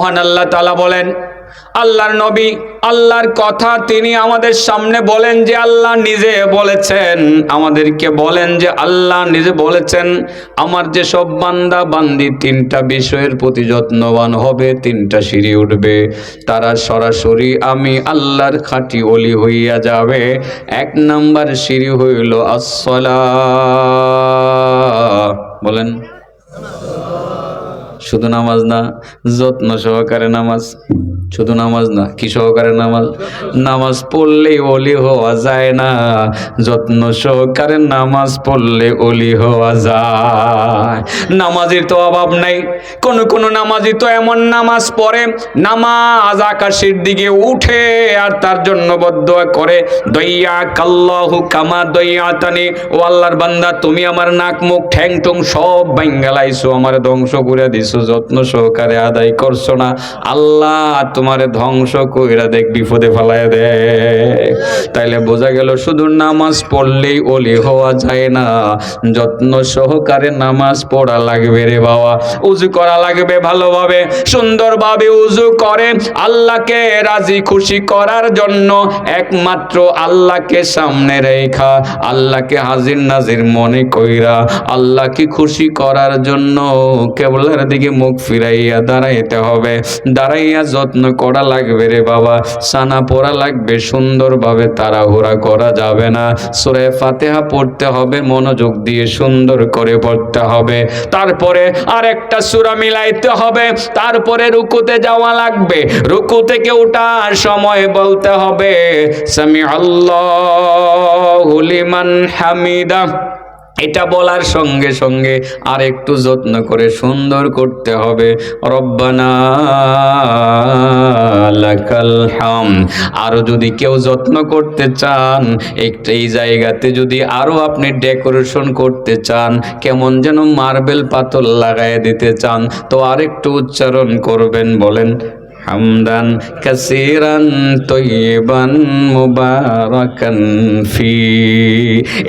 মহান আল্লাহ তালা বলেন, আল্লাহর নবী, আল্লাহর কথা তিনি আমাদের সামনে বলেন যে আল্লাহ নিজে বলেছেন। আমাদেরকে বলেন যে আল্লাহ নিজে বলেছেন, আমার যে সব বান্দা বান্দি তিনটা বিষয়ের প্রতি যত্নবান হবে, তিনটা সিঁড়ি উঠবে। তারা সরাসরি আমি আল্লাহর খাঁটি অলি হইয়া যাবে। এক নাম্বার সিঁড়ি হইল আসলা বলেন শুধু নামাজ না, যত্ন সহকারে নামাজ। শুধু নামাজ না, কি সহকারে নামাজ? নামাজ পড়লে অলি হওয়া যায় না। যত্ন সহকারে নামাজ পড়লে অলি হওয়া যায়। নামাজের তো অভাব নাই। কোন কোন নামাজি তো এমন নামাজ পড়ে, নামাজ আকাশের দিকে উঠে আর তার জন্য বদয়া করে দইয়া কাল্লাহু কামা দইয়া তানি ও আল্লাহর বান্দা, তুমি আমার নাক মুখ ঠ্যাং টং সব বাঙ্গালাইছো আমার ধ্বংস করে দিছো। যত্ন সহকারে আদায় করছ না, আল্লাহ তোমারে ধ্বংস কইরা দেখ, বিপদে ফেলায় দে। তাইলে বোঝা গেল শুধু নামাজ পড়লেই ওলি হওয়া যায় না, যত্ন সহকারে নামাজ পড়া লাগবে রে বাবা। উজু করা লাগবে ভালোভাবে, সুন্দরভাবে উজু করে আল্লাহকে রাজি খুশি করার জন্য একমাত্র আল্লাহকে সামনে রেখা, আল্লাহকে হাজির নাজির মনে কইরা, আল্লাহকে খুশি করার জন্য কেবলের দিকে মুখ ফিরাইয়া দাঁড়াইতে হবে। দাঁড়াইয়া যত্ন করা লাগবে রে বাবা। সানা পড়া লাগবে, সুন্দরভাবে তাড়াহুড়া করা যাবে না। সুরে ফাতেহা পড়তে হবে, মনোযোগ দিয়ে সুন্দর করে পড়তে হবে। তারপরে আর একটা সুরা মিলাইতে হবে, তারপরে রুকুতে যাওয়া লাগবে। রুকু থেকে ওঠার সময় বলতে হবে সামি আল্লাহ লিমান হামিদা। এটা বলার সঙ্গে সঙ্গে আর একটু যত্ন করে সুন্দর করতে হবে। রব্বানা আরও যদি কেউ যত্ন করতে চান, একটা এই জায়গাতে যদি আরও আপনি ডেকোরেশন করতে চান, কেমন যেন মার্বেল পাথর লাগায় দিতে চান, তো আরেকটু উচ্চারণ করবেন বলেন। হামদান কাসিরান তৈবান মুবারাকান ফি।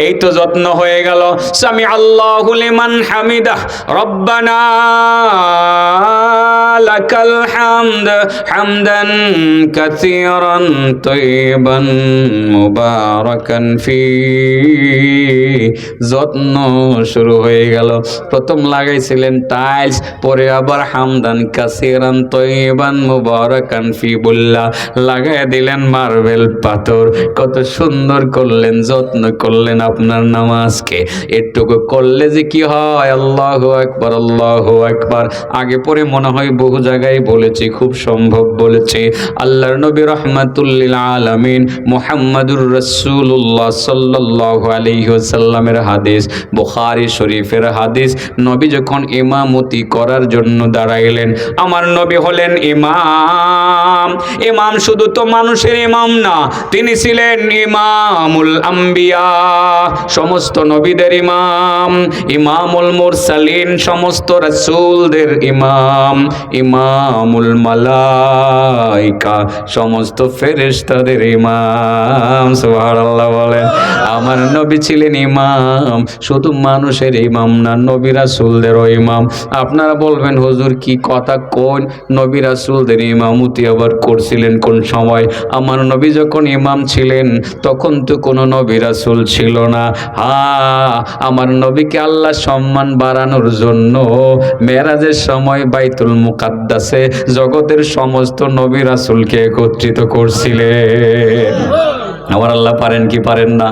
এই তো যত্ন হয়ে গেল। সামি আল্লাহু লিমান হামিদা। রব্বানা লাকাল হামদ হামদান কাসিরান তৈবান মুবারাকান ফি। যত্ন শুরু হয়ে গেল। প্রথম লাগাইছিলেন টাইলস, পরে আবার হামদান কাসিরান তৈবান মুবারাকান লাগাই দিলেন মার্বেল পাথর। কত সুন্দর করলেন, যত্ন করলেন আপনার নামাজকে। এটুকু করলে যে কি হয়? আল্লাহু আকবার আল্লাহু আকবার। আগে পরে মনে হয় বহু জায়গায় বলেছি, খুব সম্ভব বলেছি। আল্লাহর নবী রহমাতুল্লিল আলামিন মুহাম্মাদুর রাসূলুল্লাহ সাল্লাল্লাহু আলাইহি হাদিস, বুখারি শরীফের হাদিস। নবী যখন ইমামতি করার জন্য দাঁড়াইলেন, আমার নবী হলেন ইমাম। ইমাম। ইমাম শুধু তো মানুষের ইমাম না, তিনি ছিলেন ইমামুল আম্বিয়া, সমস্ত নবীদের ইমাম, ইমামুল মুরসালিন, সমস্ত রাসূলদের ইমাম, ইমামুল মালাইকা, সমস্ত ফেরেশতাদের ইমাম, সুবহানাল্লাহ বলেন। আমার নবী ছিলেন ইমাম, শুধু মানুষের ইমাম না, নবী রাসূলদেরও ইমাম। আপনারা বলবেন, হুজুর কি কথা কোন নবী রাসূলদের ইমামতি আবার করছিলেন কোন সময়, আমার নবী যখন ইমাম ছিলেন, তখন তো কোনো নবী রাসুল ছিল না। হা, আমার নবীকে আল্লাহ সম্মান বাড়ানোর জন্য মেরাজের সময় বাইতুল মুকাদ্দাসে জগতের সমস্ত নবী রাসুলকে একত্রিত করছিলেন। আমার আল্লাহ পারেন কি পারেন না।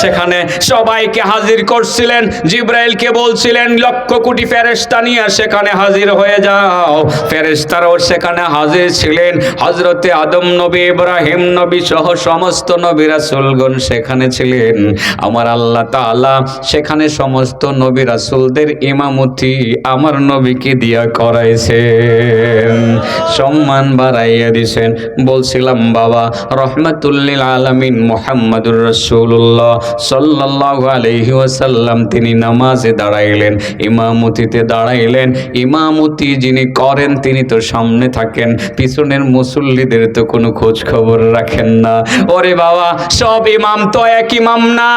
সেখানে সবাইকে হাজির করছিলেন, জিব্রাইলকে বলছিলেন, লক্ষ কোটি ফেরেশতা নিয়ে সেখানে হাজির হয়ে যাও। ফেরেশতারাও সেখানে হাজির ছিলেন। হজরতে আদম নবী, ইব্রাহিম নবী সহ সমস্ত নবী রাসূলগণ সেখানে ছিলেন। আমার আল্লাহ তাআলা সেখানে সমস্ত নবী রাসূলদের ইমামতি আমার নবীকে দিয়া করাইছেন। সম্মান বাড়াইয়া দিছেন। বলছিলাম, বাবা রহমাতুল্লিল আলামিন মোহাম্মদুর রসুল্লাহ সাল্লাল্লাহু আলাইহি ওয়াসাল্লাম, তিনি নামাজে দাঁড়াইলেন, ইমামতিতে দাঁড়াইলেন। ইমামতি যিনি করেন, তিনি তো সামনে থাকেন, পিছনের মুসল্লিদের তো কোনো খোঁজ খবর রাখেন না। ওরে বাবা, সব ইমাম তো এক ইমাম না,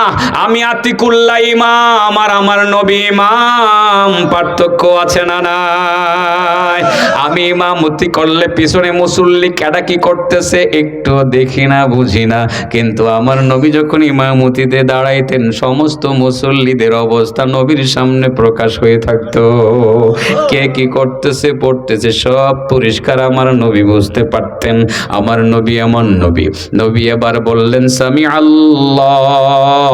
আমি আতিকুল্লাহ ইমাম আর আমার নবী ইমাম, পার্থক্য আছে না নাই। আমি ইমামতি করলে পিছনে মুসল্লি কেডা কি করতেছে একটু দেখি না, বুঝি না কিন্তু আমার নবী যখন ইমামতিতে দাঁড়াইতেন, সমস্ত মুসল্লিদের অবস্থা নবীর সামনে প্রকাশ হয়ে থাকতো। কে কি করতেছে, পড়তেছে, সব পরিষ্কার আমার নবী বুঝতে পারতেন। আমার নবী আমার নবী। নবী এবার বললেন সামি আল্লাহ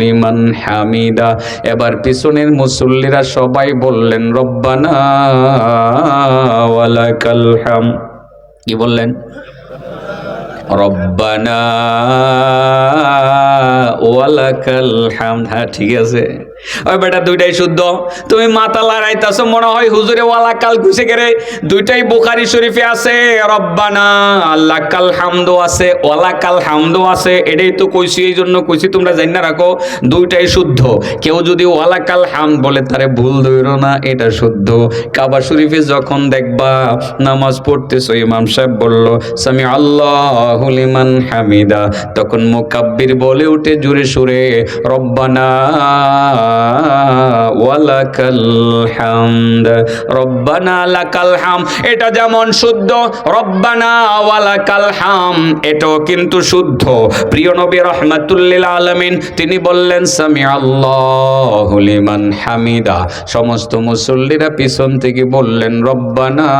লিমান হামিদা। এবার পিছনের মুসল্লিরা সবাই বললেন, রব্বানা কি বললেন? রব্বানা ওয়ালাকাল হামদ। হ্যাঁ ঠিক আছে। ওই বেটা দুইটাই শুদ্ধ। তুমি মাথা লড়াইতাছো, মনে হয় হুজুরে ওয়ালাকাল ঘুষে গেরে দুইটাই বুখারি শরীফে আছে। রব্বানা আল্লাকাল হামদো আছে ওয়ালাকাল হামদো আছে। এটাই তো কইছি, এই জন্য কইছি, তোমরা জানি না রাখো, দুইটাই শুদ্ধ। কেউ যদি ওয়ালাকাল হাম বলে, তারে ভুল ধরো না, এটা শুদ্ধ। কাবা শরীফে যখন দেখবা নামাজ পড়তেছো, ইমাম সাহেব বলল সামি আল্লাহ লিমান হামিদা। তখন মুকাব্বির বলে উঠে জুড়ে সুরে, রব্বানা ওয়ালাকাল হামদ। রব্বানা লাকাল হাম, এটা যেমন শুদ্ধ, রব্বানা ওয়ালাকাল হাম, এটাও কিন্তু শুদ্ধ। প্রিয় নবী রহমাতুল্লিল আলামিন, তিনি বললেন সামি আল্লাহ হামিদা। সমস্ত মুসল্লিরা পিছন থেকে বললেন, রব্বানা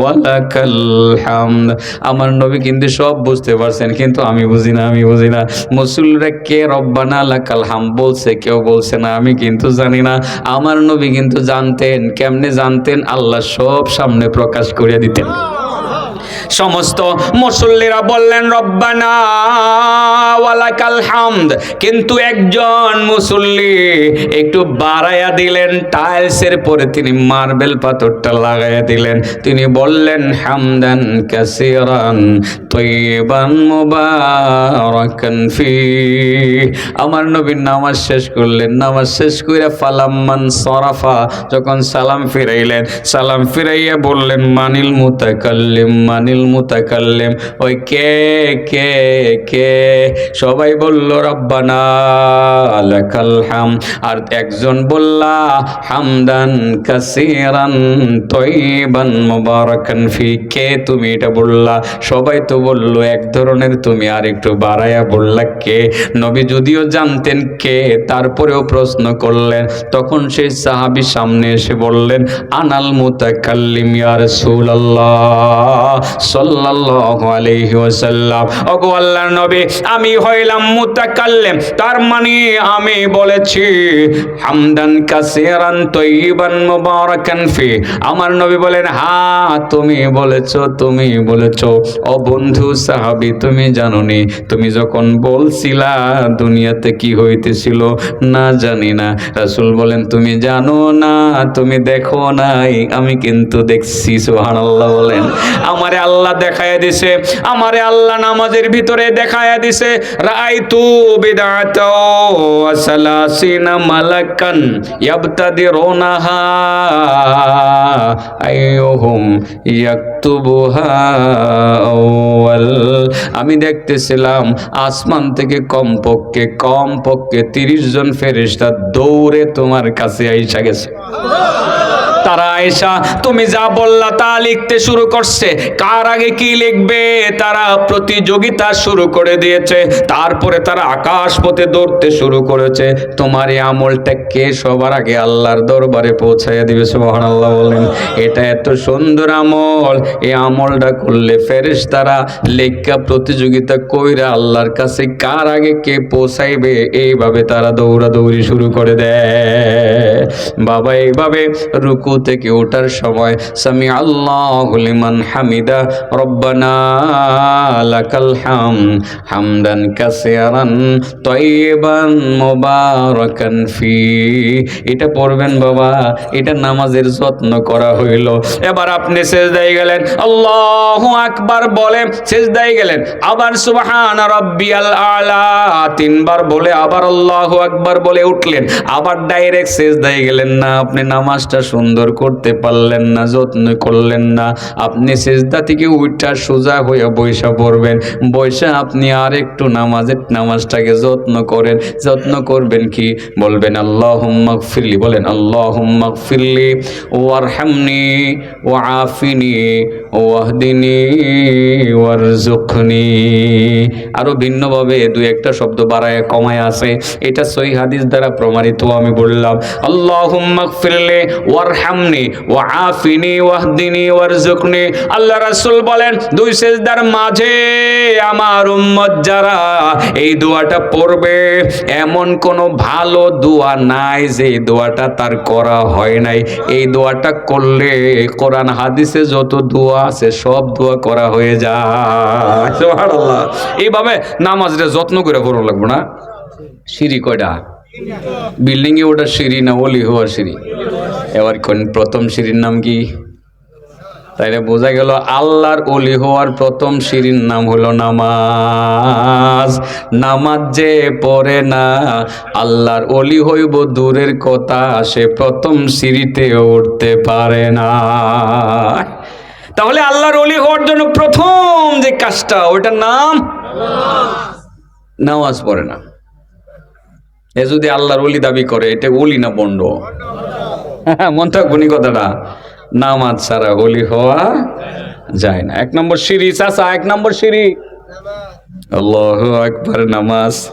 ওয়ালাকাল হামদ। আমার নবী কিন্তু সব বুঝতে পারছেন, কিন্তু আমি বুঝি না, আমি বুঝি না। মুসল্লিরা কে রব্বানা লাকাল হাম বলছে, কেউ বলছে না, আমি কিন্তু জানি না। আমার নবী কিন্তু জানতেন, কেমনে জানতেন? আল্লাহ সব সামনে প্রকাশ করিয়া দিতেন। সমস্ত মুসল্লিরা বললেন, রব্বানা কিন্তু একজন মুসল্লি একটু বাড়াইয়া দিলেন, টাইলসের পরে তিনি মার্বেল পাথরটা লাগাইয়া দিলেন। তিনি বললেন, হামদান কাসিরান তৈবান মুবারাকান ফি আমার নবীর নামাজ শেষ করলেন। নামাজ শেষ কইরা ফালাম্মান সরাফা যখন সালাম ফিরাইলেন, সালাম ফিরাইয়া বললেন, মানিল মুতাকাল্লিম, মানিল মুতাকাল্লিম। ওই কে কে কে? সবাই বলল, রব্বানা লাকাল হাম। আর একজন বললা, হামদান কাসিরান তৈবান মুবারাকান ফি। কে তুমি এটা বললা? সবাই তো বলল, এক ধরনের তুমি। আর একটু বাড়ায়া বললা, কে? নবী যদিও জানতেন কে, তারপরেও প্রশ্ন করলেন। তখন সেই সাহাবী সামনে এসে বললেন, আনাল মুতাকাল্লিম ইয়া রাসূলুল্লাহ। সাল্লাল্লাহু আলাইহি ওয়াসাল্লাম। ওগো আল্লাহর নবী, আমি হইলাম মুতাকাল্লিম। তার মানে আমি বলেছি, হামদান মুবারাকান ফি। আমার নবী বলেন হ্যাঁ তুমি বলেছ তুমি বলেছ। ও বন্ধু সাহাবী, তুমি তুমি যখন বলছিলা দুনিয়াতে কি হইতেছিল, না জানি না। রাসূল বলেন, তুমি জানো না, তুমি দেখো নাই। আমি কিন্তু দেখছি, সুবহানাল্লাহ, বলেন। আমারে আল্লাহ দেখায়া দিছে, আমারে আল্লাহ নামাজের ভিতরে দেখায়া দিছে, রাআইতু বিদআতা ওয়া মালাকান ইয়াবতাদিরুনাহা আইয়ুহুম ইয়াকতুবুহা আউয়াল আমি দেখতেছিলাম আসমান থেকে কমপক্ষে কমপক্ষে তিরিশ জন ফেরেশতা দৌড়ে তোমার কাছে আইসা গেছে। তারা আয়েশা, তুমি যা বললা তা লিখতে শুরু করছে। কার আগে কি লিখবে? তারা প্রতিযোগিতা শুরু করে দিয়েছে। তারপরে তারা আকাশ পথে দৌড়তে শুরু করেছে। তোমার এই আমলটা কে সবার আগে আল্লাহর দরবারে পৌঁছাইয়া দিবে? সুবহানাল্লাহ বলেন এটা এত সুন্দর আমল। এই আমলটা করলে ফেরেশ তারা লেখা প্রতিযোগিতা কইরা আল্লাহর কাছে কার আগে কে পৌঁছাইবে? এইভাবে তারা দৌড়াদৌড়ি শুরু করে দেয়। বাবা, এইভাবে রুকু থেকে ওঠার সময় সামি আল্লাহ লিমান হামিদা, রব্বানা লাকাল হাম হামদান কাসিরান তয়্যিবান মুবারাকান ফি। এটা পড়বেন বাবা, এটা নামাজের যত্ন করা হইল। এবার আপনি শেষ সেজদায় গেলেন, আল্লাহু আকবার বলে সেজদায় গেলেন। আবার সুবহান রাব্বিয়াল আলা, তিনবার বলে আবার আল্লাহ আকবার বলে উঠলেন। আবার ডাইরেক্ট শেষ সেজদায় গেলেন। না, আপনি নামাজটা সুন্দর করতে করতে পারলেন না, যত্ন করলেন না। আপনি সেজদা থেকে উঠা সোজা হয়ে বৈশা পড়বেন। বৈশা আপনি আর একটু নামাজের নামাজটাকে যত্ন করেন। যত্ন করবেন কি? বলবেন আল্লাহ ফিরলি বলেন আল্লাহ ফিরলি ওয়ারহামনি ও আফিনি ওয়াহদিনী ওয়ারজুকনি আরও ভিন্নভাবে দু একটা শব্দ বাড়ায়, কমায় আছে। এটা সই হাদিস দ্বারা প্রমাণিত, আমি বললাম, আল্লাহুম্মা গফিরলি ওয়ারহামনি ওয়া আফিনি ওয়াহদিনি ওয়ারজুকনি আল্লাহ রাসূল বলেন, দুই সেজদার মাঝে আমার উম্মত যারা এই দোয়াটা পড়বে, এমন কোনো ভালো দোয়া নাই যে দোয়াটা তার করা হয় নাই। এই দোয়াটা করলে কোরআন হাদিসে যত দোয়া আছে, সব দোয়া করা হয়ে যায়। এইভাবে নামাজটা যত্ন করে পড়া লাগবে না। সিঁড়ি কয়টা? বিল্ডিং এ ওটা সিঁড়ি না ওলি হওয়ার সিঁড়ি? এবার কোন প্রথম সিঁড়ির নাম কি? তাইলে বোঝা গেল আল্লাহর অলি হওয়ার প্রথম সিঁড়ির নাম হলো নামাজ। নামাজ যে পড়ে না, আল্লাহর অলি হইব দূরের কথা, সে প্রথম সিঁড়িতে উঠতে পারে না। তাহলে আল্লাহর অলি হওয়ার জন্য প্রথম যে কাজটা ওটার নাম? নামাজ পড়ে না। এ যদি আল্লাহর অলি দাবি করে, এটা অলি না বন্ড হ্যাঁ মন থাকবনি কথাটা। নামাজ ছাড়া অলি হওয়া যায় না। এক নম্বর সিঁড়ি, চাচা, এক নম্বর সিঁড়ি। আল্লাহ আকবার, নামাজ।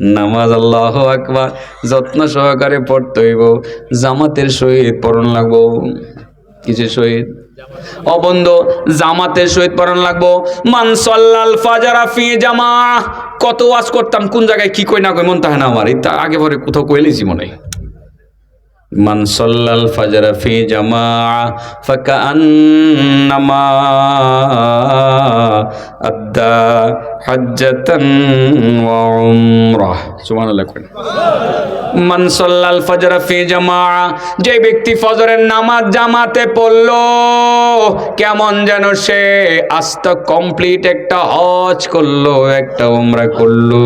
নামাজ আল্লাহ আকবার। যত্ন সহকারে পড়তে হইব। জামাতের সহিত পড়ন লাগবো। কিছু সহিত অবন্ধ জামাতের সহিত পড়ান লাগবো। মান সল্লাল ফাজারা ফি জামা কত ওয়াজ করতাম, কোন জায়গায় কি কই না কই মন তাহে না আমার। এটা আগে পরে কোথাও কইলেছি মনে হয় من صلى الفجر في جماعة فكأنما أدى حجة وعمرة سبحان الله كوين মান সল্লাল ফজর ফি জামা যে ব্যক্তি ফজরের নামাজ জামাতে পড়ল কেমন যেন সে আস্ত কমপ্লিট একটা হজ করলো একটা উমরা করলো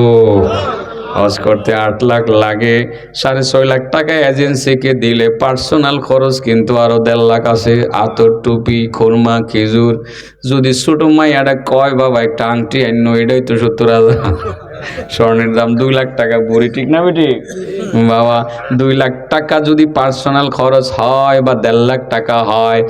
হজ করতে আট লাখ লাগে, সাড়ে ছয় লাখ টাকা এজেন্সিকে দিলে পার্সোনাল খরচ কিন্তু আরও দেড় লাখ আছে। আতর, টুপি, খুরমা, খেজুর, যদি ছোট মাইয়াটা কয়, বাবা, একটা আংটি আন্য এটাই তো সত্তর হাজার। স্বর্ণের দাম দুই লাখ টাকা বুড়ি, ঠিক না বেটি? বাবা, দুই লাখ টাকা যদি পার্সোনাল খরচ হয় বা দেড় লাখ টাকা হয়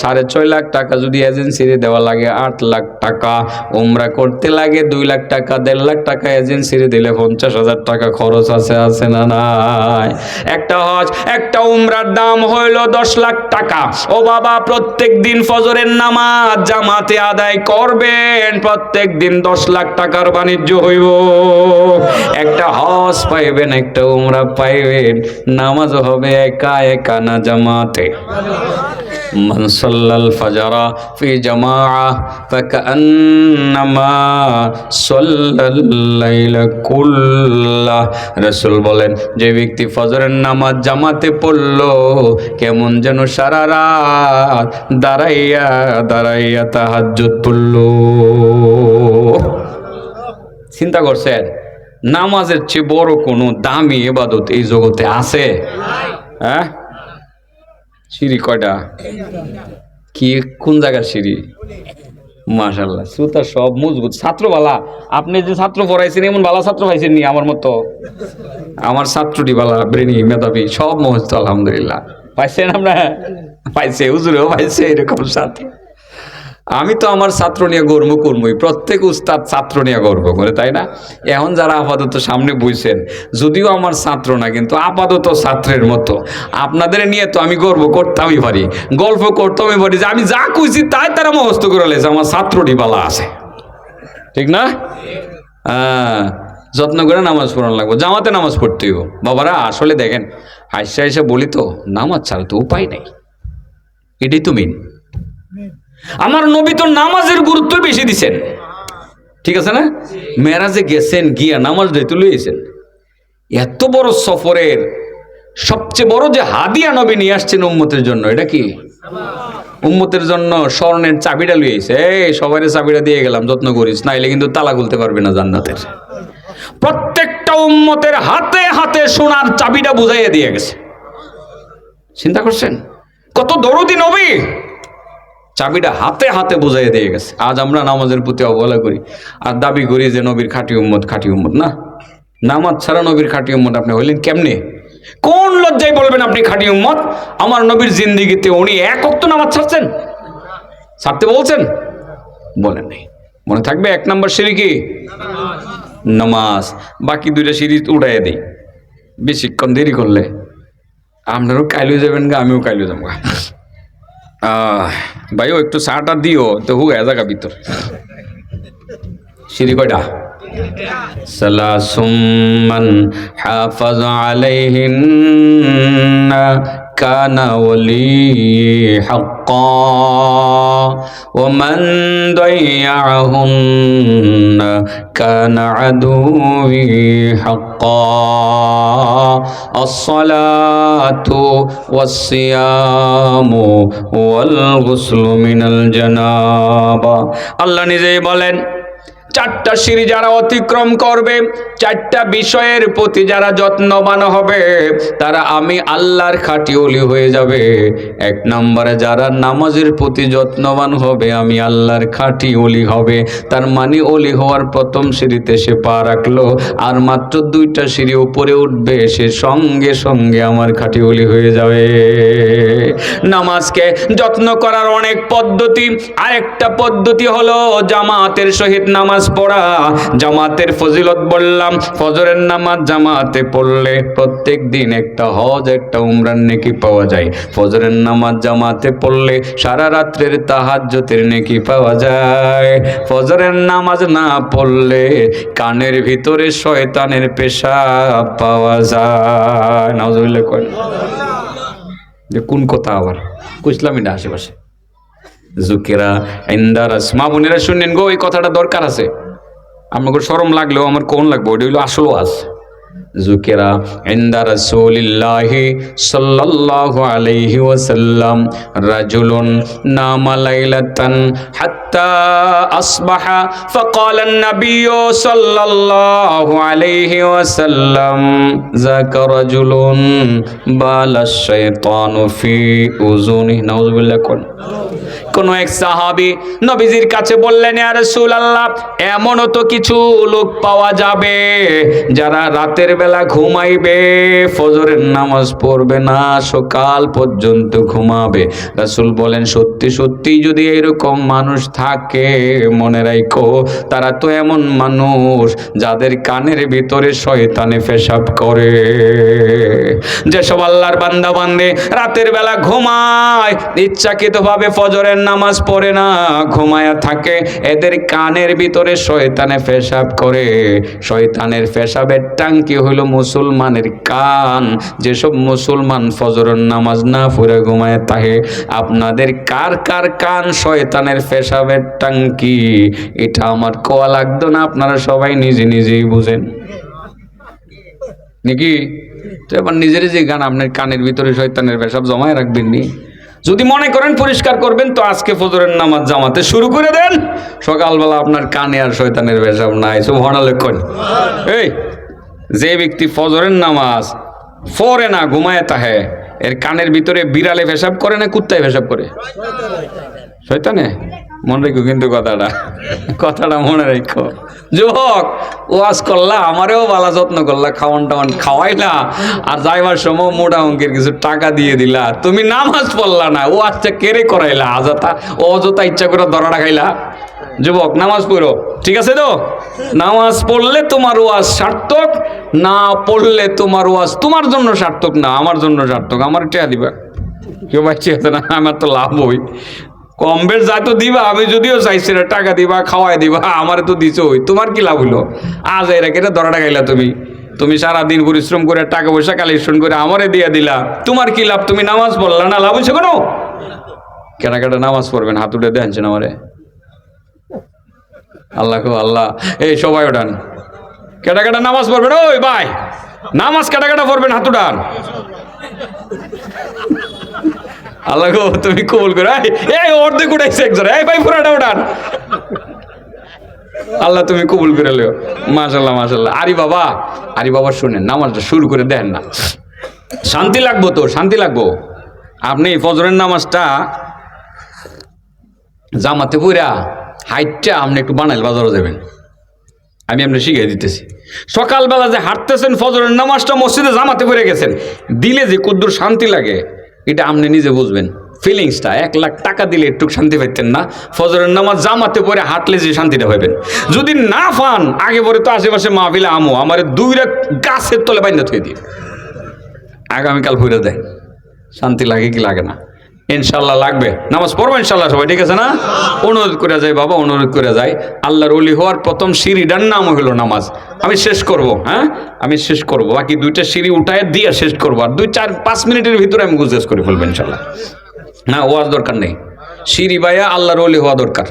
সাড়ে ছয় লাখ টাকা যদি এজেন্সিরে দেওয়া লাগে, আট লাখ টাকা উমরা করতে লাগে, দুই লাখ টাকা, দেড় লাখ টাকা এজেন্সিরে দিলে পঞ্চাশ হাজার টাকা খরচ আছে আছে না নাই? একটা হজ, একটা উমরার দাম হইল দশ লাখ টাকা। ও বাবা, প্রত্যেক দিন ফজরের নামাজ জামাতে আদায় করবেন, প্রত্যেক দিন দশ লাখ টাকার বাণিজ্য হইব। একটা হজ পাইবেন একটা উমরা পাইবেন নামাজ হবে একা একা না জামাতে من صلى الفجر في جماعة فكأنما صلى الليل كله রসুল বলেন যে ব্যক্তি ফজরের নামাজ জামাতে পড়ল কেমন যেন সারা রাত দাঁড়াইয়া দাঁড়াইয়া তাহাজ্জুদ পড়ল চিন্তা করছেন, নামাজের চেয়ে বড় কোনো দামি এবাদত এই জগতে আছে? হ্যাঁ? সিঁড়ি কয়টা? কি, কোন জায়গার সিঁড়ি? মাশাল্লাহ সুতা সব মজবুত। ছাত্র বালা আপনি যে ছাত্র পড়াইছেন, এমন বালা ছাত্র পাইছেন নি আমার মতো? আমার ছাত্রটি বালা, ব্রেনি, মেধাবী, সব মহস্ত আলহামদুলিল্লাহ। পাইছেন আমরা পাইছে, হুজুরেও পাইছে, এরকম ছাত্র আমি তো আমার ছাত্র নিয়ে গর্ব করবই প্রত্যেক উস্তাদ ছাত্র নিয়ে গর্ব করে, তাই না? এখন যারা আপাতত সামনে বইছেন, যদিও আমার ছাত্র না, কিন্তু আপাতত ছাত্রের মতো। আপনাদের নিয়ে তো আমি গর্ব করতামই পারি, গল্প করতামই পারি যে আমি যা কইছি তাই তারা মহস্ত করে লেছে, আমার ছাত্রটি বালা আছে। ঠিক না? হ্যাঁ যত্ন করে নামাজ পড়ানো লাগবো। জামাতে নামাজ পড়তে হইব বাবারা, আসলে দেখেন হাসা হাসা বলি তো, নামাজ ছাড়া তো উপায় নেই। এটাই তো মেন আমার নবী তো নামাজের গুরুত্ব বেশি দিছেন। ঠিক আছে না? মেরাজে গেছেন গিয়া নামাজ ধরে লইয়েছেন এত বড় সফরের সবচেয়ে বড় যে হাদিয়া নবী নিয়ে আসছেন উম্মতের জন্য, এটা কি? উম্মতের জন্য স্বর্ণের চাবিটা লইয়েছে এই সবাই চাবিটা দিয়ে গেলাম, যত্ন করিস, নাইলে কিন্তু তালা খুলতে পারবে না জান্নাতের। প্রত্যেকটা উম্মতের হাতে হাতে সোনার চাবিটা বুঝাইয়া দিয়ে গেছে। চিন্তা করছেন? কত দরদি নবী! চাবিটা হাতে হাতে বুঝাই দিয়ে গেছে। আজ আমরা নামাজের প্রতি অবহেলা করি। আর দাবি করি যে নবীর খাঁটি উম্মত খাঁটি উম্মত, না? নামাজ ছাড়া নবীর খাঁটি উম্মত আপনি হইলেন কেমনে? কোন লজ্জায় বলবেন আপনি খাঁটি উম্মত? আমার নবীর জিন্দিগিতে উনি এক অক্ত নামাজ ছাড়ছেন? ছাড়তে বলছেন? বলেন নাই। মনে থাকবে এক নম্বর সিঁড়ি কি? নামাজ। বাকি দুইটা সিঁড়ি উড়াইয়া দিই। বেশিক্ষণ দেরি করলে। আপনারও কাইলে যাবেন গা, আমিও কাইলে যাব ভাইও একটু চাটা দিও তো হুক জায়গা ভিতর। সিঁড়ি কয়টা? সালাসুম্মান হাফাজ আলাইহিন কানা ওলি হাক্কা ومن ضيعهن كان عدوي حقا الصلاة والصيام والغسل من الجنابة আল্লাহ নিজেই বলেন চারটা সিঁড়ি যারা অতিক্রম করবে, চারটা বিষয়ের প্রতি যারা যত্নবান হবে, তারা আমি আল্লাহর খাঁটি অলি হয়ে যাবে। এক নম্বরে যারা নামাজের প্রতি যত্নবান হবে, আমি আল্লাহর খাঁটি হবে। তার মানে অলি হওয়ার প্রথম সিঁড়িতে সে পা রাখল, আর মাত্র দুইটা সিঁড়ি উপরে উঠবে, সে সঙ্গে সঙ্গে আমার খাঁটি হয়ে যাবে। নামাজকে যত্ন করার অনেক পদ্ধতি, আরেকটা পদ্ধতি হলো জামাতের সহিত নামাজ পড়া, জামাতের ফজিলত বললাম, ফজরের নামাজ জামাতে পড়লে প্রত্যেক দিন একটা হজ, একটা উমরান নেকি পাওয়া যায়। ফজরের নামাজ জামাতে পড়লে সারা রাত্রের তাহাজ্জতের নেকি পাওয়া যায়। ফজরের নামাজ না পড়লে কানের ভিতরে শয়তানের পেশা পাওয়া যায়। নাউজুবিল্লাহ, কয় যে কোন কথা আবার? কুইসলামি না আশেপাশে। জুকেরা ইন্দারাস মা বোনেরা শুনলেন গো, এই কথাটা দরকার আছে। আমাকে সরম লাগলেও, আমার কোন লাগবে? ওটা হইল আসল ওয়াজ। জুকেরা ইন্দা রাসূলিল্লাহি সাল্লাল্লাহু আলাইহি ওয়াসাল্লাম রাজুলুন নামা লাইলাতান হাত্তা আসবাহা فقال النبي صلى الله عليه وسلم ذاك رجل بال الشيطان في أذنه نعوذ بالله কোন কোন এক সাহাবি নবীজির কাছে বললেন ইয়া রাসূলুল্লাহ এমনও তো কিছু লোক পাওয়া যাবে যারা রাতের বেলা ঘুমাইবে, ফজরের নামাজ পড়বে না, সকাল পর্যন্ত ঘুমাবে। রাসূল বলেন, সত্যি সত্যি যদি এরকম মানুষ থাকে, মনে রাখো তারা তো এমন মানুষ যাদের কানের ভিতরে শয়তানে পেশাব করে। যেসব আল্লাহর বান্দা বান্দে রাতের বেলা ঘুমায়, ইচ্ছাকৃতভাবে ফজরের নামাজ পড়ে না, ঘুমায়া থাকে, এদের কানের ভিতরে শয়তানে পেশাব করে। শয়তানের পেশাবের টাঙ্কি হইল মুসলমানের কান। যেসব মুসলমান ফজরের নামাজ না পড়ে ঘুমায় তাহে আপনাদের কার কার কান শয়তানের পেশাবের টাঙ্কি? এটা আমার কোয়া লাগতো না, আপনারা সবাই নিজে নিজেই বুঝেন। নাকি? তো এবার নিজেরই যে গান আপনার কানের ভিতরে শয়তানের পেশাব জমায় রাখবেন নি। যদি মনে করেন পরিষ্কার করবেন, তো আজকে ফজরের নামাজ জামাতে শুরু করে দেন। সকালবেলা আপনার কানে আর শয়তানের পেশাব নাই সব হনালক্ষণ এই যে ব্যক্তি ফজরের নামাজ ফরে না, ঘুমায় তাহে এর কানের ভিতরে বিড়ালে পেশাব করে না কুত্তায় পেশাব করে? শয়তানে? মনে রেখো কিন্তু কথাটা। কথাটা মনে রেখো। যুবক, ওয়াজ করলা, আমারেও বালা যত্ন করলা, খাওয়ান টাওয়ান খাওয়াইলা, আর যাইবার সময় মোটা অঙ্কের কিছু টাকা দিয়ে দিলা। তুমি নামাজ পড়লা না ও আচ্ছা কেড়ে করাইলা আজাতা অযথা ইচ্ছা করে ধরাটা খাইলা। যুবক, নামাজ পড়ো। ঠিক আছে তো? নামাজ পড়লে তোমার ওয়াজ সার্থক, না পড়লে তোমার ওয়াজ তোমার জন্য সার্থক না, আমার জন্য সার্থক। আমার টেয়া দিবা। কেউ পাচ্ছি না, আমার তো লাভ হই। কম বেশ যা তো দিবা, আমি যদিও চাইছি না, টাকা দিবা, খাওয়াই দিবা, আমার তো দিছই তোমার কি লাভ হইল? আজ এরা কেটে ধরাটা খাইলা তুমি। তুমি সারা দিন পরিশ্রম করে, টাকা পয়সা কালেকশন করে আমারে দিয়ে দিলা। তোমার কি লাভ? তুমি নামাজ পড়লা না? লাভ হয়েছে কোনো? কেনাকাটা নামাজ পড়বেন, হাত উঠে দেখছেন আমারে। আল্লাহ আল্লাহ। এই সবাই ওঠান। কেটা কেটা নামাজ পড়বেন? ওই ভাই নামাজ কেটা কেটা পড়বেন? হাত উঠান। আল্লাহ তুমি কবুল করে। এই, অর্ধেক উঠাইছে একজন। এই ভাই পুরাটা উঠান। আল্লাহ তুমি কবুল করে লেও মাশাল্লাহ মাশাল্লাহ আরি বাবা আরি বাবা শুনেন নামাজটা শুরু করে দেন না। শান্তি লাগবো তো শান্তি লাগবো। আপনি ফজরের নামাজটা জামাতে পুরা হাইটটা আপনি একটু বানাইল বাজারও যাবেন। আমি আপনি শিখিয়ে দিতেছি। সকালবেলা যে হাঁটতেছেন ফজরের নামাজটা মসজিদে জামাতে পড়ে গেছেন, দিলে যে কুদ্দুর শান্তি লাগে, এটা আপনি নিজে বুঝবেন। ফিলিংসটা, এক লাখ টাকা দিলে একটু শান্তি পাইতেন না, ফজরের নামাজ জামাতে পরে হাঁটলে যে শান্তিটা পাবেন যদি না ফান আগে পরে তো আশেপাশে মাহফিলে আমো, আমার দুই রাত গাছের তলে বাইন্দা থয়ে দিয়ে আগামীকাল ঘুরে দেয়। শান্তি লাগে কি লাগে না? ইনশাল্লাহ লাগবে। নামাজ পড়ব ইনশাল্লাহ সবাই, ঠিক আছে না? অনুরোধ করে যায় বাবা, অনুরোধ করে যায় আল্লাহর অলি হওয়ার প্রথম সিঁড়িটার নাম হলো নামাজ। আমি শেষ করব হ্যাঁ? আমি শেষ করব। বাকি দুইটা সিঁড়ি উঠায় দিয়ে শেষ করব। আর দুই, চার, পাঁচ মিনিটের ভিতরে আমি গুজেস করে ফেলব ইনশাল্লাহ না, ওয়াজ দরকার নেই। সিঁড়ি বাইয়া আল্লাহর অলি হওয়া দরকার।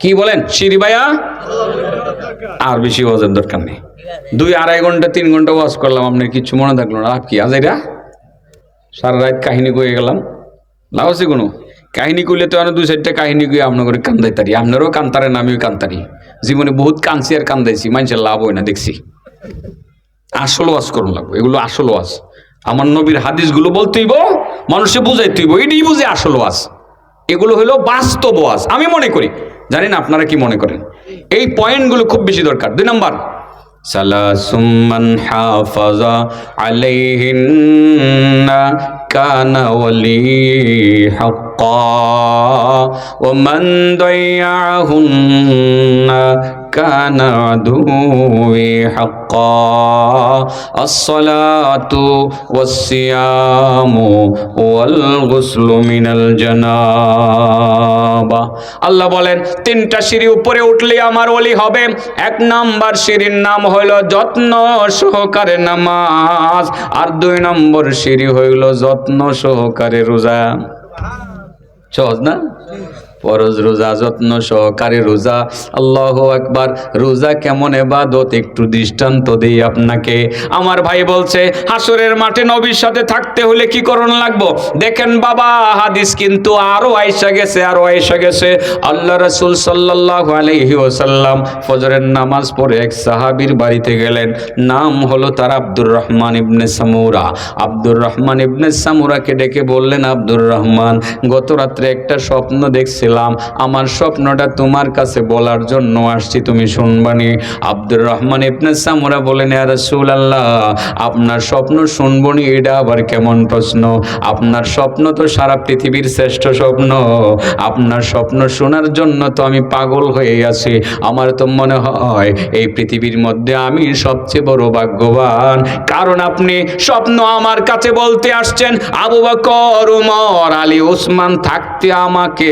কি বলেন? সিঁড়ি বাইয়া? আর বেশি ওয়াজের দরকার নেই। দুই, আড়াই ঘণ্টা, তিন ঘণ্টা ওয়াজ করলাম, আপনার কিছু মনে থাকল না আর কি? আজ এরা সারা রাত কাহিনী কয়ে গেলাম। লাভ আছে কোনো কাহিনী করলে তো আমি দুই চারটা কাহিনী কয়ে আপনার কান্দাই তারি আপনারও কান্তারেন আমিও কান্তারি। জীবনে বহুত কাঁদছি আর কান্দাইছি মানুষের লাভ হয় না, দেখছি। আসল ওয়াজ করুন লাগবো, এগুলো আসল ওয়াজ। আমার নবীর হাদিসগুলো বলতেইব মানুষে বুঝাইতেইব এটাই বুঝে আসল ওয়াজ। এগুলো হলো বাস্তব ওয়াজ, আমি মনে করি। জানেন আপনারা কি মনে করেন? এই পয়েন্টগুলো খুব বেশি দরকার। দুই নাম্বার ثلاث من حافظ عليهن كان ولي حقا ومن ضيعهن كان عدوي حقا الصلاة والصيام والغسل من الجنابة আল্লাহ বলেন তিনটা সিঁড়ি উপরে উঠলে আমার ওলি হবে এক নাম্বার সিঁড়ির নাম হইল যত্ন সহকারে নামাজ আর দুই নম্বর সিঁড়ি হইল যত্ন সহকারে রোজা সহজ না ফরজ রোজা, যত্ন সহকারে রোজা। আল্লাহ একবার রোজা কেমন এবাদত? একটু দৃষ্টান্ত দিই আপনাকে। আমার ভাই বলছে, হাসরের মাঠে নবীর সাথে থাকতে হলে কি করণ লাগবো? দেখেন বাবা, হাদিস কিন্তু আরও আয়সা গেছে, আরও আয়সা গেছে। আল্লাহ রসুল সাল্লাহ আলহি ওসাল্লাম ফজরের নামাজ পড়ে এক সাহাবির বাড়িতে গেলেন। নাম হলো তার আব্দুর রহমান ইবনে সামুরা। আব্দুর রহমান ইবনে সামুরাকে ডেকে বললেন, আব্দুর রহমান, গত রাত্রে একটা স্বপ্ন দেখছিলাম। আমার স্বপ্নটা তোমার কাছে বলার জন্য আসছি। তুমি শুনবানি। আব্দুর রহমান ইবনে সামুরা বলেন, ইয়া রাসূলুল্লাহ, আপনার স্বপ্ন শুনবনি, এটা আবার কেমন প্রশ্ন? আপনার স্বপ্ন তো সারা পৃথিবীর শ্রেষ্ঠ স্বপ্ন। আপনার স্বপ্ন শোনার জন্য তো আমি পাগল হয়ে আছি। আমার তো মনে হয় এই পৃথিবীর মধ্যে আমি সবচেয়ে বড় ভাগ্যবান। কারণ আপনি স্বপ্ন আমার কাছে বলতে আসছেন, আবু বকর, উমর, আলী ওসমান থাকতে আমাকে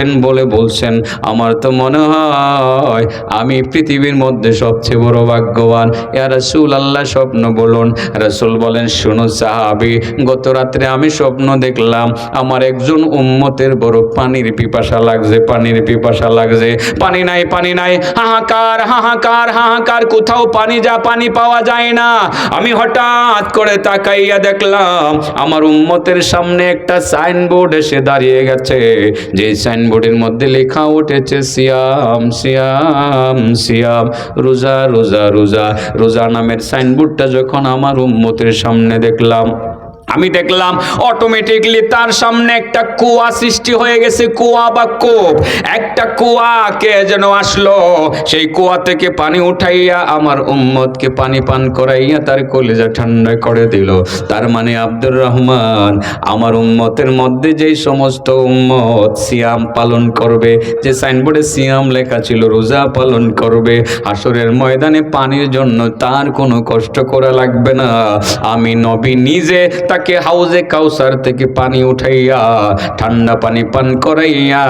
বলবেন বলে বলছেন। আমার তো মনে হয় আমি পৃথিবীর মধ্যে সবচেয়ে বড় ভাগ্যবান। ইয়া রাসূল আল্লাহ স্বপ্ন বলুন। রাসূল বলেন, শুনো সাহাবী, গত রাত্রে আমি স্বপ্ন দেখলাম। আমার একজন উম্মতের বড় পানির পিপাসা লাগছে, পানির পিপাসা লাগছে। পানি নাই পানি নাই। হাহাকার হাহাকার হাহাকার। কোথাও পানি যা পানি পাওয়া যায় না। আমি হঠাৎ করে তাকাইয়া দেখলাম, আমার উম্মতের সামনে একটা সাইনবোর্ড এসে দাঁড়িয়ে গেছে। যে সাইনবোর্ডের মধ্যে লেখা উঠেছে শিয়াম শিয়াম শিয়াম রোজা রোজা রোজা। রোজা নামের সাইনবোর্ডটা যখন আমার উম্মতের সামনে দেখলাম আমি দেখলাম অটোমেটিকলি তার সামনে একটা কুয়া সৃষ্টি হয়ে গেছে, কুয়া বা কোপ। একটা কুয়া কে যেন আসলো? সেই কুয়া থেকে পানি উঠাইয়া আমার উম্মতকে পানি পান করাইয়া তার কলিজা ঠান্ডা করে দিল। তার মানে আব্দুর রহমান, আমার উম্মতের মধ্যে যেই সমস্ত উম্মত সিয়াম পালন করবে, যে সাইনবোর্ডে সিয়াম লেখা ছিল, রোজা পালন করবে আসরের ময়দানে পানির জন্য তার কোনো কষ্ট করা লাগবে না। আমি নবী নিজে তাকে হাউজে কাউসার থেকে পানি উঠাইয়া, ঠান্ডা পানি পান করাইয়া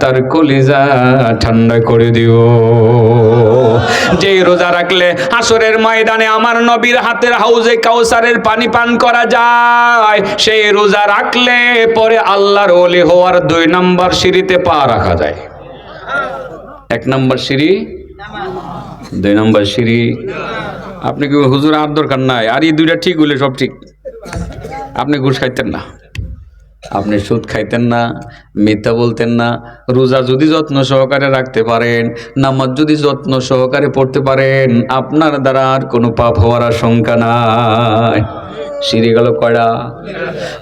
তার কলিজা ঠান্ডা করে দিও। যেই রোজা রাখলে আসরের ময়দানে আমার নবীর হাতের হাউজে কাউসারের পানি পান করা যায়, সেই রোজা রাখলে পরে আল্লাহর ওলি হওয়ার দুই নম্বর সিঁড়িতে পা রাখা যায়। এক নম্বর সিঁড়ি, দুই নম্বর সিঁড়ি। আপনি কি হুজুর আর দরকার নাই? আর এই দুইটা ঠিক হইলে সব ঠিক। আপনি ঘুষ খাইতেন না। আপনি সুদ খাইতেন না, মিথ্যা বলতেন না। রোজা যদি যত্ন সহকারে রাখতে পারেন, নামাজ যদি যত্ন সহকারে পড়তে পারেন, আপনার দ্বারা আর কোনো পাপ হওয়ার আশঙ্কা নাই। সিঁড়ি গেল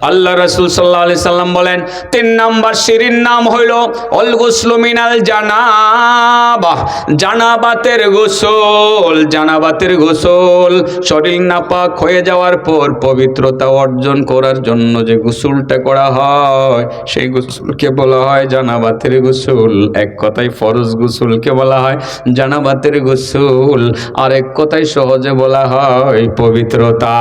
আল্লাহ রসুল সাল্লাহ আলি সাল্লাম বলেন, তিন নাম্বার সিঁড়ির নাম হইল অল গুসলুমিনাল জানাবা জানাবাতের গোসল জানাবাতের গোসল। শরীর নাপাক হয়ে যাওয়ার পর পবিত্রতা অর্জন করার জন্য যে গোসলটা করা হয়, সেই গোসলকে বলা হয় জানাবাতের গোসল। এক কথায় ফরজ গোসলকে বলা হয় জানাবাতের গোসল। আর এক কথায় সহজে বলা হয় পবিত্রতা।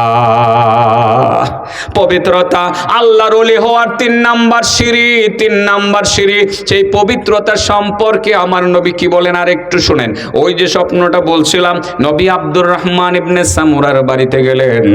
পবিত্রতা আল্লাহর ওলি হওয়ার তিন নাম্বার সিঁড়ি, তিন নাম্বার সিঁড়ি। সেই পবিত্রতা সম্পর্কে আমার নবী কি বলেন? আর একটু শুনেন। ওই যে স্বপ্নটা বলছিলাম, নবী আব্দুর রহমান ইবনে সামুরার বাড়িতে গেলেন।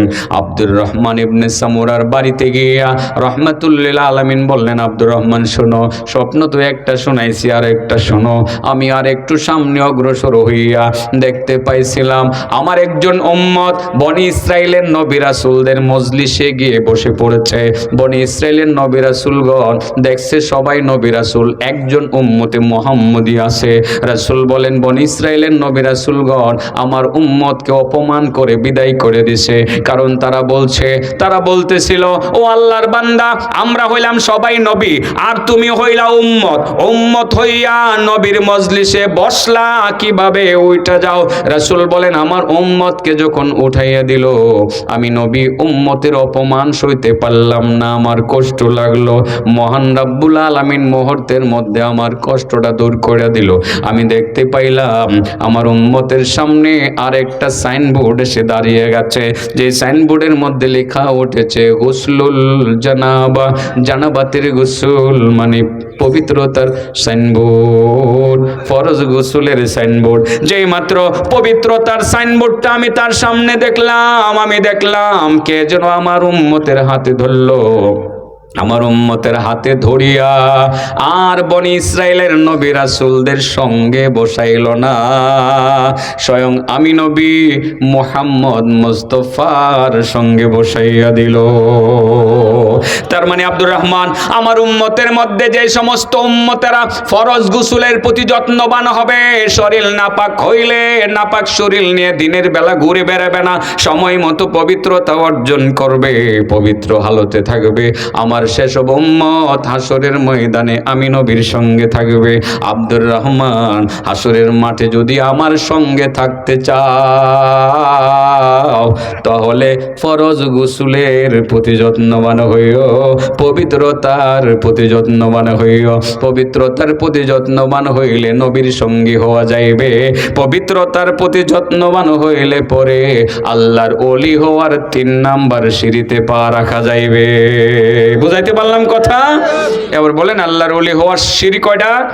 আব্দুর রহমান ইবনে সামুরার বাড়িতে গিয়া রহমাতুল্লিল আলামিন বললেন, আব্দুর রহমান, শোনো, স্বপ্ন তো একটা শোনাইছি, আর একটা শোনো। আমি আর একটু সামনে অগ্রসর হইয়া দেখতে পাইছিলাম, আমার একজন উম্মত বনি ইসরায়েলের নবী রাসূলদের মজলিসে গিয়ে বসে পড়েছে। বনি ইসরায়েলের নবী রাসূলগণ, দেখছে সবাই নবী রাসূল, একজন উম্মতে মোহাম্মদী আছে। রাসূল বলেন, বনি ইসরায়েলের নবী রাসূলগণ আমার উম্মতকে অপমান করে বিদায় করে দিছে। কারণ তারা বলছে, তারা বলতেছিল, ও আল্লাহর বান্দা, আমরা হইলাম সবাই নবী, আর তুমি হইলা উম্মত। উম্মত হইয়া নবীর মজলিসে বসলা, কীভাবে উইটা যাও? রাসূল বলেন, আমার উম্মতকে যখন উঠাইয়া দিল, আমি নবী উম্মতের অপমান সইতে পারলাম না। আমার কষ্ট লাগল। মহান রাব্বুল আলামিন মুহূর্তের মধ্যে আমার কষ্টটা দূর করে দিল। আমি দেখতে পাইলাম, আমার উম্মতের সামনে আরেকটা সাইনবোর্ড এসে দাঁড়িয়ে গেছে। যে সাইনবোর্ডের মধ্যে লেখা উঠেছে গুসলুল জানাবা জানাবাতের গোসল মানে পবিত্রতার সাইনবোর্ড, ফরজ গোসলের সাইনবোর্ড। যেই মাত্র পবিত্রতার সাইনবোর্ডটা আমি তার সামনে দেখলাম, আমি দেখলাম কে যেন আমার উম্মতের হাতে ধরলো। আমার উম্মতের হাতে ধরিয়া আর বনি ইসরায়েলের নবী রাসূলদের সঙ্গে বসাইল না। স্বয়ং আমি নবী মোহাম্মদ মুস্তফার সঙ্গে বসাইয়া দিল। তার মানে আব্দুর রহমান, আমার উম্মতের মধ্যে যে সমস্ত উম্মতেরা ফরজ গুসুলের প্রতি যত্নবান হবে, শরীর নাপাক হইলে নাপাক শরীর নিয়ে দিনের বেলা ঘুরে বেড়াবে না, সময় মতো পবিত্রতা অর্জন করবে, পবিত্র হালতে থাকবে। আমার সেসব উম্মত হাসরের ময়দানে আমি নবীর সঙ্গে থাকবে। আব্দুর রহমান হাসরের মাঠে যদি আমার সঙ্গে থাকতে চাও, তাহলে ফরজ গুসুলের প্রতি যত্নবান হইও, পবিত্রতার প্রতি যত্নবান হইও। পবিত্রতার প্রতি যত্নবান হইলে নবীর সঙ্গী হওয়া যাইবে। পবিত্রতার প্রতি যত্নবান হইলে পরে আল্লাহর অলি হওয়ার তিন নাম্বার সিঁড়িতে পা রাখা যাইবে। বুঝাইতে পারলাম কথা? এবার বলেন, আল্লাহর অলি হওয়ার সিঁড়ি কয়টা?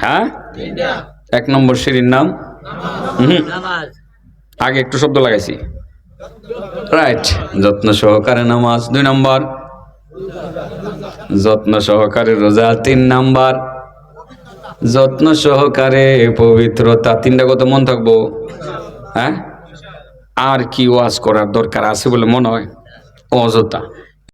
হ্যাঁ? এক নম্বর সিঁড়ির নাম? আগে একটু শব্দ লাগাইছি। রাইট। যত্ন সহকারে নামাজ, দুই নম্বর। যত্ন সহকারে রোজা, তিন নাম্বার। যত্ন সহকারে পবিত্রতা, তিনটা কত মন থাকব? হ্যাঁ? আর কি ওয়াজ করার দরকার আছে বলে মনে হয়? অযথা।